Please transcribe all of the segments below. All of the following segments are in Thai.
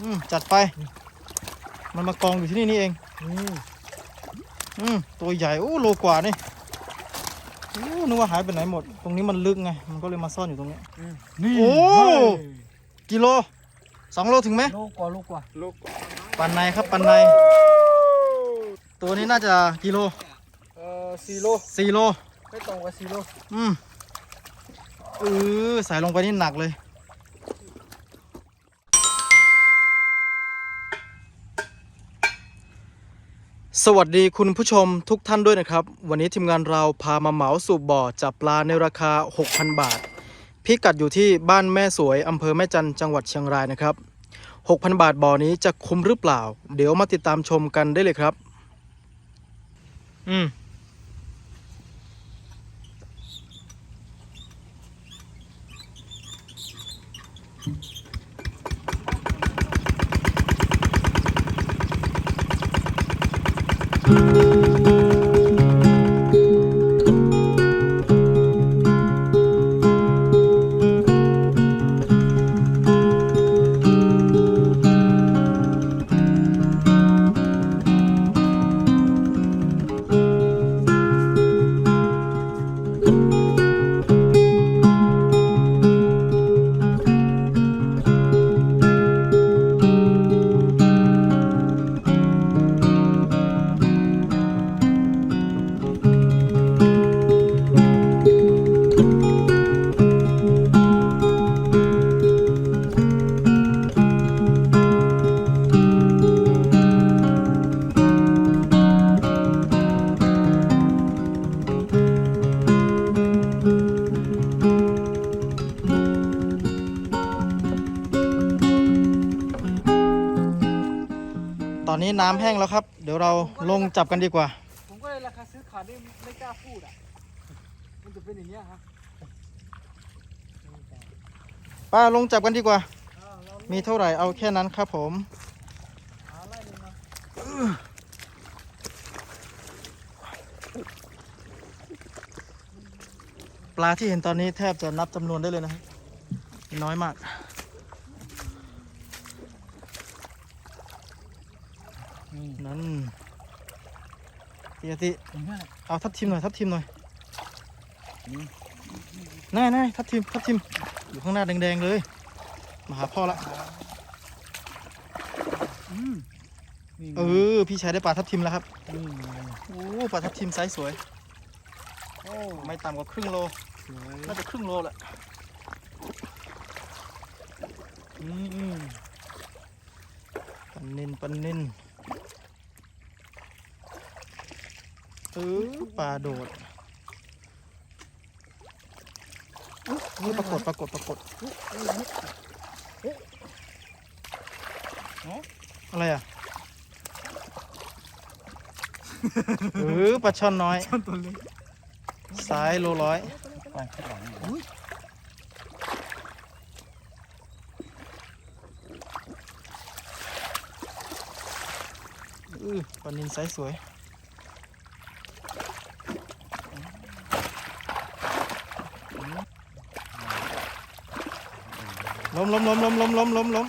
อืมจัดไป มันมากองอยู่ที่นี่นี่เอง อืมอืมตัวใหญ่โอ้โลกว่านี่โอ้นึกว่าหายไปไหนหมด ตรงนี้มันลึกไง มันก็เลยมาซ่อนอยู่ตรงนี้ นี่โอ้ กิโลสองโลถึงไหมลูกกว่าลูกกว่าลูกปันในครับปันใน ตัวนี้น่าจะกิโลเอ่อสี่โลสี่โลไม่ต่ำกว่าสี่โลอืมเออใส่ลงไปนี่หนักเลย สวัสดีคุณผู้ชมทุกท่านด้วยนะครับ วันนี้ทีมงานเราพามาเหมาสูบบ่อจับปลาในราคา 6,000 บาท พิกัดอยู่ที่บ้านแม่สวยอำเภอแม่จันจังหวัดเชียงรายนะครับ 6,000 บาทบ่อนี้จะคุ้มหรือเปล่า เดี๋ยวมาติดตามชมกันได้เลยครับ อืม อนนี้น้ำแห้งแล้วครับ เดี๋ยวเราลงจับกันดีกว่า ผมก็เลยราคาซื้อขาดนี่ไม่กล้าพูดอะ มันจะเป็นอย่างเงี้ยครับป้าลงจับกันดีกว่า อ่าเรามีเท่าไหร่เอาแค่นั้นครับผม หาไล่เลยนะปลาที่เห็นตอนนี้แทบจะนับจำนวนได้เลยนะครับน้อยมาก นี่นั่นพี่อาติอย่างเงี้ยแหละเอาทับทิมหน่อยทับทิมหน่อยอืมน่าน่าทับทิมทับทิมอยู่ข้างหน้าแดงๆเลย มาหาพ่อละอืมนี่เออพี่ชายได้ปลาทับทิมแล้วครับนี่ไงโอ้ปลาทับทิมไซส์สวยโอ้ไม่ต่ำกว่าครึ่งโลสวยน่าจะครึ่งโลแหละอืมอืมปันนินปันนิน เออปลาโดดนี่ปรากฏปรากฏปรากฏอะไรอะเออปลาช่อนน้อยต้นตัวเล็กสายโลร้อยไปข้างหลังอุ้ยอือปลานินไซส์สวย ล้มล้มล้มล้มล้มล้มล้มล้ม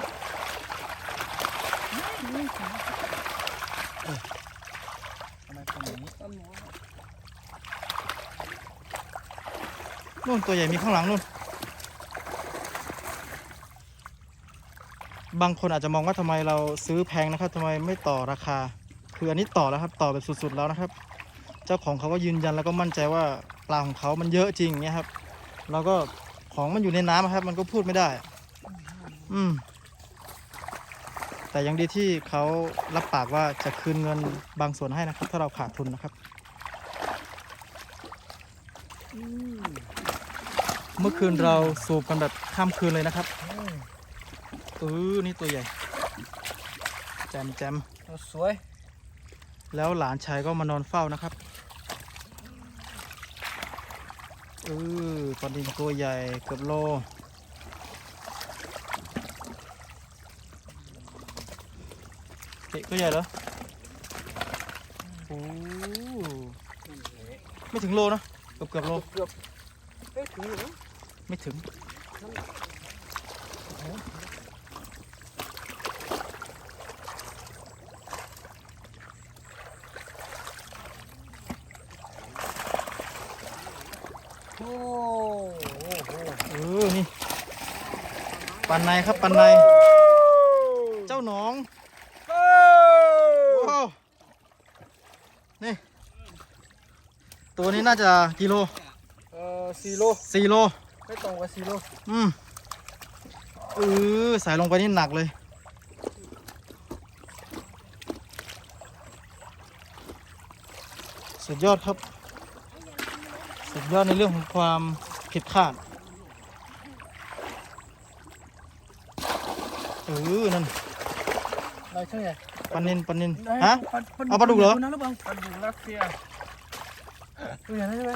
ทำไมเป็นอย่างนี้นู่นตัวใหญ่มีข้างหลังนู่น บางคนอาจจะมองว่าทำไมเราซื้อแพงนะครับทำไมไม่ต่อราคา คืออันนี้ต่อแล้วครับ ต่อแบบสุดๆแล้วนะครับ เจ้าของเขาก็ยืนยันแล้วก็มั่นใจว่าปลาของเขามันเยอะจริงเงี้ยครับแล้วก็ของมันอยู่ในน้ำครับ มันก็พูดไม่ได้ อืม แต่ยังดีที่เขารับปากว่าจะคืนเงินบางส่วนให้นะครับ ถ้าเราขาดทุนนะครับอืมเมื่อคืนเราสูบกันแบบข้ามคืนเลยนะครับอืมเออนี่ตัวใหญ่ แจมแจมตัวสวย แล้วหลานชายก็มานอนเฝ้านะครับเออปลาดินตัวใหญ่เกือบโล เด็กตัวใหญ่แล้วโอ้ไม่ถึงโลนะเกือบเกือบโลเกือบไม่ถึงหรอไม่ถึงโอ้โหเออนี่ปันในครับปันใน นี้น่าจะกิโลเออสี่โลสี่โล ไม่ตรงกับสี่โลอืมเออใส่ลงไปนี่หนักเลย สุดยอดครับ สุดยอดในเรื่องของความผิดคาดเออนั่นอะไรใช่ไหมปันนินปันนินไหนฮะปันเอาปลาดุกเหรอตัวนั้นหรือเปล่าปลาดุกรัสเซีย ตัวใหญ่นะใช่ไหม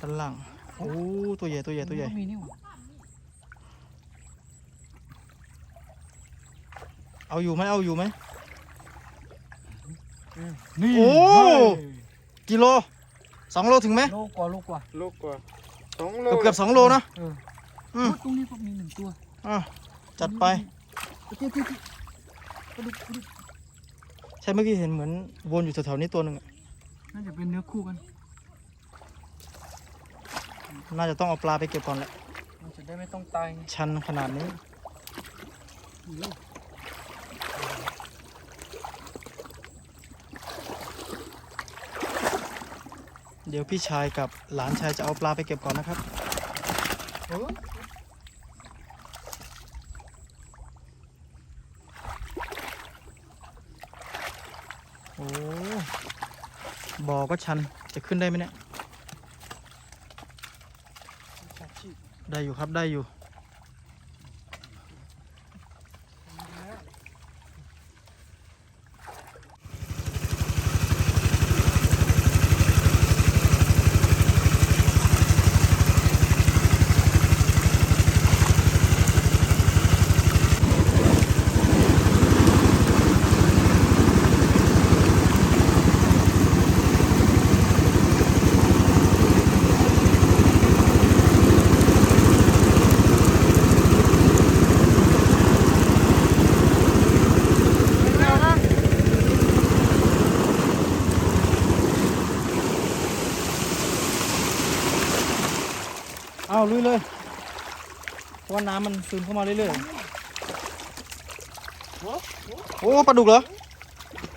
ด้านล่างโอ้ตัวใหญ่ตัวใหญ่ตัวใหญ่มีนี่หว่าเอาอยู่ไหมเอาอยู่ไหมนี่โอ้กิโลสองโลถึงไหมโลกว่าโลกว่าโลกว่าสองโลเกือบเกือบสองโลนะเอออืมโอ้ตรงนี้ก็มีหนึ่งตัวอะจัดไปเจ๊เจ๊เจ๊ปลาดุกปลาดุก ใช่เมื่อกี้เห็นเหมือนวนอยู่แถวๆนี้ตัวหนึ่งอะน่าจะเป็นเนื้อคู่กันน่าจะต้องเอาปลาไปเก็บก่อนแหละ มันจะได้ไม่ต้องตายไงชันขนาดนี้ เดี๋ยวพี่ชายกับหลานชายจะเอาปลาไปเก็บก่อนนะครับเออ โอ้บ่อ ก็ชัน จะขึ้นได้ไหมเนี่ย ได้อยู่ครับได้อยู่ เอาลุยเลยเพราะว่าน้ำมันซึมเข้ามาเรื่อยๆโอ้ปลาดุกเหรอ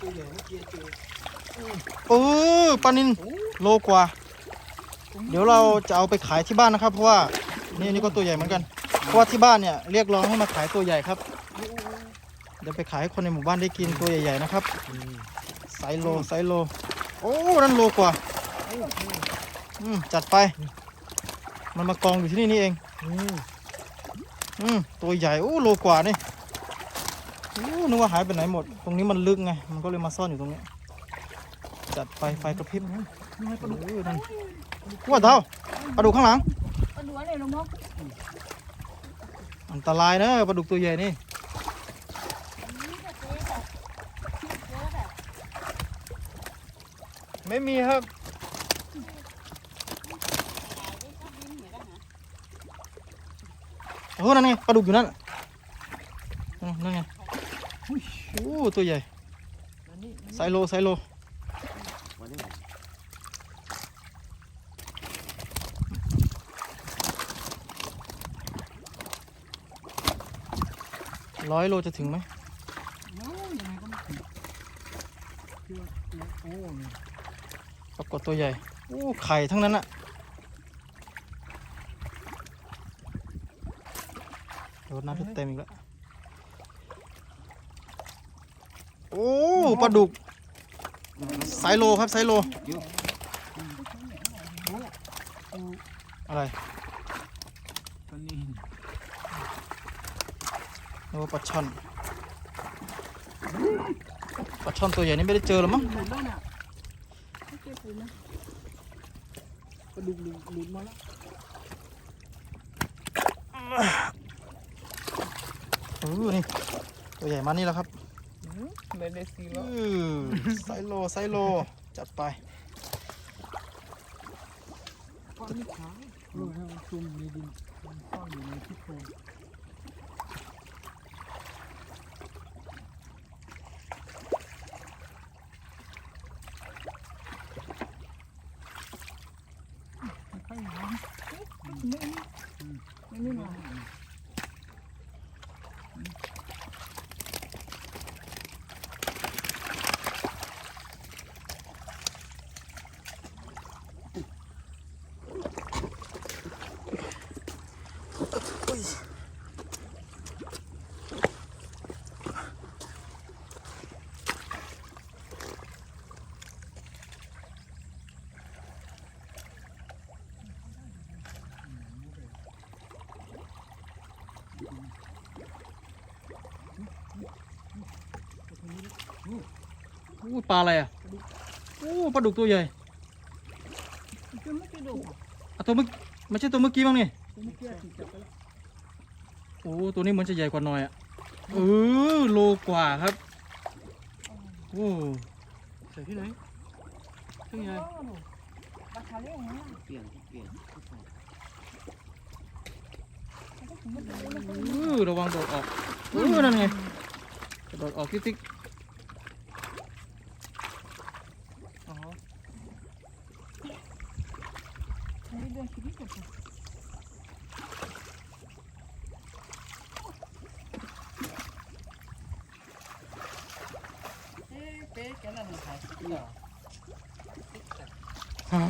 เมื่อกี้เจอปลานินโลกว่า เดี๋ยวเราจะเอาไปขายที่บ้านนะครับ เพราะว่านี่นี่ก็ตัวใหญ่เหมือนกันเพราะว่าที่บ้านเนี่ยเรียกร้องให้มาขายตัวใหญ่ครับเดี๋ยวไปขายให้คนในหมู่บ้านได้กินตัวใหญ่ๆนะครับไซโลไซโล โอ้นั่นโลกว่าอืมจัดไป มันมากองอยู่ที่นี่นี่เองอืมอืมตัวใหญ่โอ้โลกว่านี่โอ้นึกว่าหายไปไหนหมด ตรงนี้มันลึกไง มันก็เลยมาซ่อนอยู่ตรงเนี้ยจัดไปไฟกระพริบนี่ไงปลาดุกโอ้ยนั่นว่าเท่าปลาดุกข้างหลังปลาดุกอะไรลงมกอันตรายนะปลาดุกตัวใหญ่นี่ไม่มีครับ โอ้นั่นไงปลาดุกอยู่นั่นนั่นไงโอ้ตัวใหญ่ไซโลไซโลร้อยโลจะถึงไหมปรากฏตัวใหญ่ โอ้ ไข่ทั้งนั้นอะรดน้ำ เต็มอีกแล้วโอ้ปลาดุกไซโลครับไซโลอะไรปลานินโอ้ปลาช่อนปลาช่อนตัวใหญ่นี่ไม่ได้เจอหรอมั้งหลุดแล้วเนี่ยไม่เก็บปูนะปลาดุกหลุดหลุดมาแล้วเอนี่ตัวใหญ่มานี่แล้วครับเล่ไดซีโลไซโลไซโลจัดไปก้ม่ในดิม่ใช่ไม่ไม่ งอู้ปลาอะไรอะอู้ปลาดุกตัวใหญ่คือไม่กี่ดุอะอะตัวเมื่อไม่ใช่ตัวเมื่อกี้บ้างนี่ตัวเมื่อกี้ถูกจับไปแล้วโอ้ตัวนี้เหมือนจะใหญ่กว่าหน่อยอะเออโลกว่าครับโอ้ใส่ที่ไหนที่ไหนปลาทะเลนะเปลี่ยนเปลี่ยนเออระวังโดดออกเออนั่นไง กระโดดออกติ๊กติ๊กอ๋อ นี่เรื่องชีวิตอะ เอ๊ะเป๊ะแกนั่นมันขายเหรอ อ่า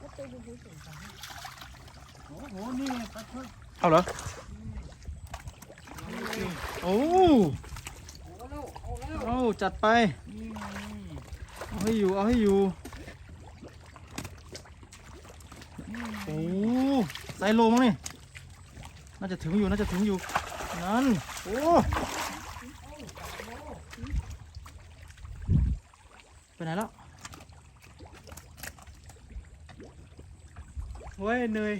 ก็ไปดูดูสิ โอ้โหนี่ปลาช่อน เอาเหรอ โอ้เอาแล้วเอาจัดไป เอาให้อยู่ เอาให้อยู่ โอ้ไซโลมั้งนี่ น่าจะถึงอยู่ น่าจะถึงอยู่ นั่น โอ้ไปไหนแล้วเฮ้ยเหนื่อย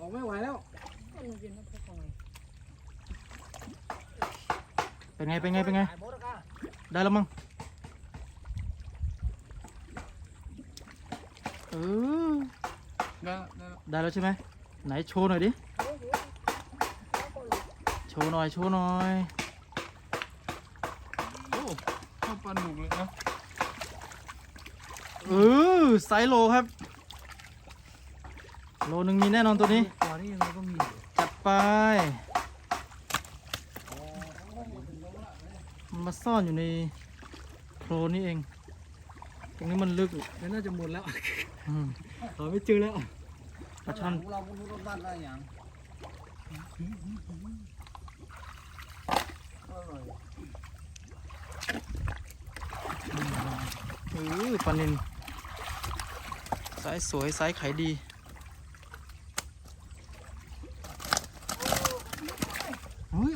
ออกไม่ไหวแล้วมันเย็นนะพ่อคอยเป็นไง เป็นไง เป็นไงขายหมดแล้วค่ะได้แล้วมั้ง เออ ได้ได้ได้แล้วใช่ไหม ไหนโชว์หน่อยดิ โชว์หน่อย โชว์หน่อย โอ้เข้าปลาดุกเลยนะ เออไซส์โลครับ โลหนึ่งมีแน่นอนตัวนี้กว่านี้เราก็มีจัดไปมันมาซ่อนอยู่ในโคลนนี่เอง ตรงนี้มันลึกแล้วน่าจะหมดแล้วอืมหาไม่เจอแล้วปลาช่อนเราไม่รู้รถบ้านได้ยังอร่อยเออปลานินไซส์สวยไซส์ขายดีเฮ้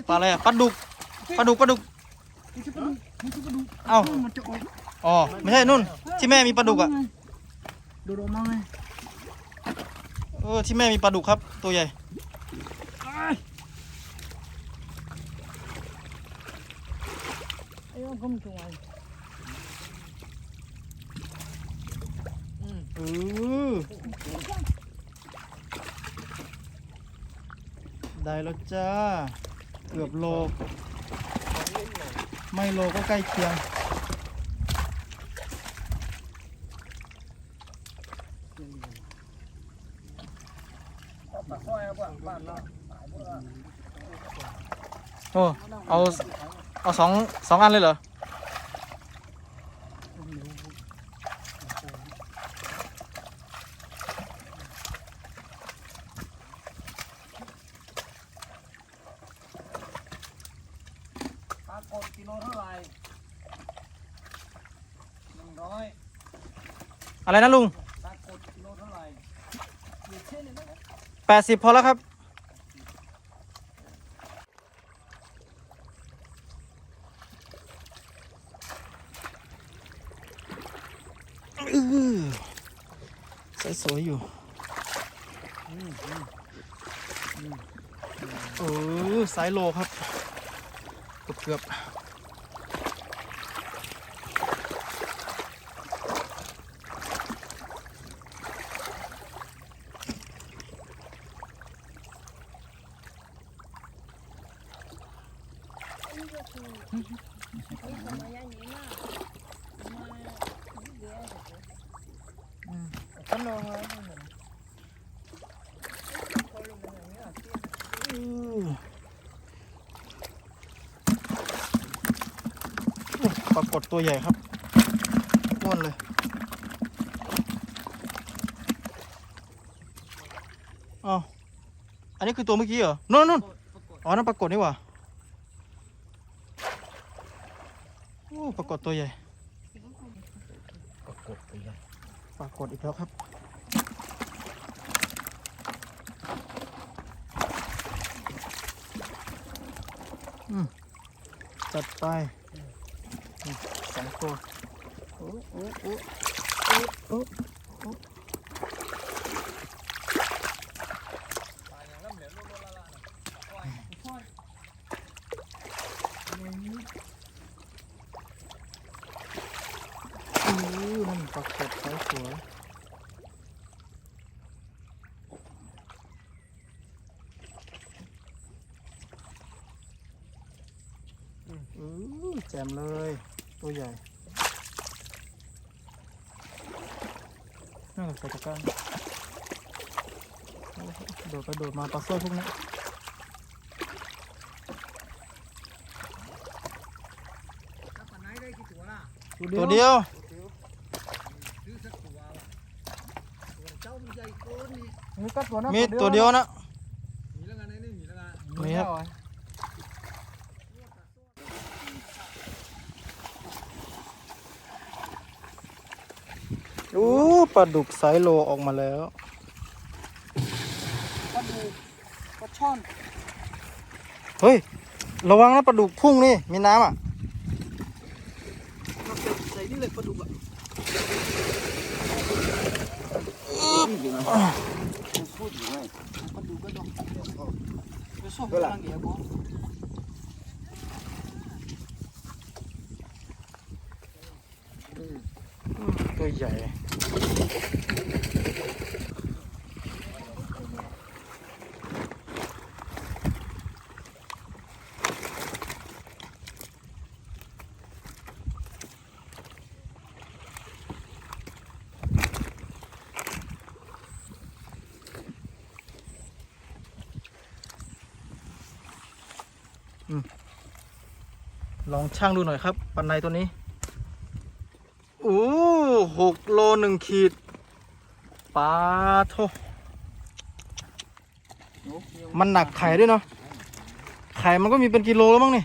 ปลาอะไรอะปลาดุกปลาดุกปลาดุกไม่ใช่ปลาดุกไม่ใช่ปลาดุกเอ้ามันจะออกอ๋อไม่ใช่นุ่น ที่แม่มีปลาดุกอะโดดออกมาไงเออที่แม่มีปลาดุกครับ ตัวใหญ่ไอ้ยังก็มีตัวเออได้แล้วจ้า เกือบโลไม่โลก็ใกล้เคียงปลาสร้อยครับบ้านเราโอ้ เอา เอาสองสองอันเลยเหรอ ปลากดกิโลเท่าไหร่หนึ่งร้อย อะไรนะลุงแปดสิบพอแล้วครับ อือสวยอยู่เออสายโลครับ เกือบเกือบ นี่ก็คือนี่ทำมาอย่างนี้มากมาเดี๋ยว ขนมอะไรขนมอื้อปรากฏตัวใหญ่ครับอ้วนเลยอ้าวอันนี้คือตัวเมื่อกี้เหรอนู่นนู่นอ๋อ นั่นปรากฏนี่หว่าโอ้ปรากฏตัวใหญ่ ปรากฏไปเลยปรากฏอีกแล้วครับ จัดไปสองตัวโอ้โอ้โอ้โอ้โอ้ มเลย ตัวใหญ่นั่นใส่ตะกร้ารโอ้โหโดดไปโดดมาปลาสร้อยพวกนี้ถ้าปลาไหนได้กี่ตัวล่ะตัวเดียวซื้อสักตัวว่ะตัวเจ้ามันใหญ่เกินนี่มีกัดตัวนะมีตัวเดียวนะมีแล้วกันไอ้นี่มีแล้วกันมีครับ อู้ ปลาดุกไซส์โลออกมาแล้วปลาดูปลาช่อน เฮ้ย ระวังนะปลาดุกพุ่งนี่ มีน้ำอะเราเป็นใส่นี่เลยปลาดุกอะพูดอยู่ไงปลาดุกก็ดองไปส่งกำลังเดียวก็ตัวใหญ่ ลองช่างดูหน่อยครับ ปันไดตัวนี้ โอ้หกโลหนึ่งขีด ปลาโทมันหนักไข่ด้วยเนาะไข่มันก็มีเป็นกิโลแล้วมั้งนี่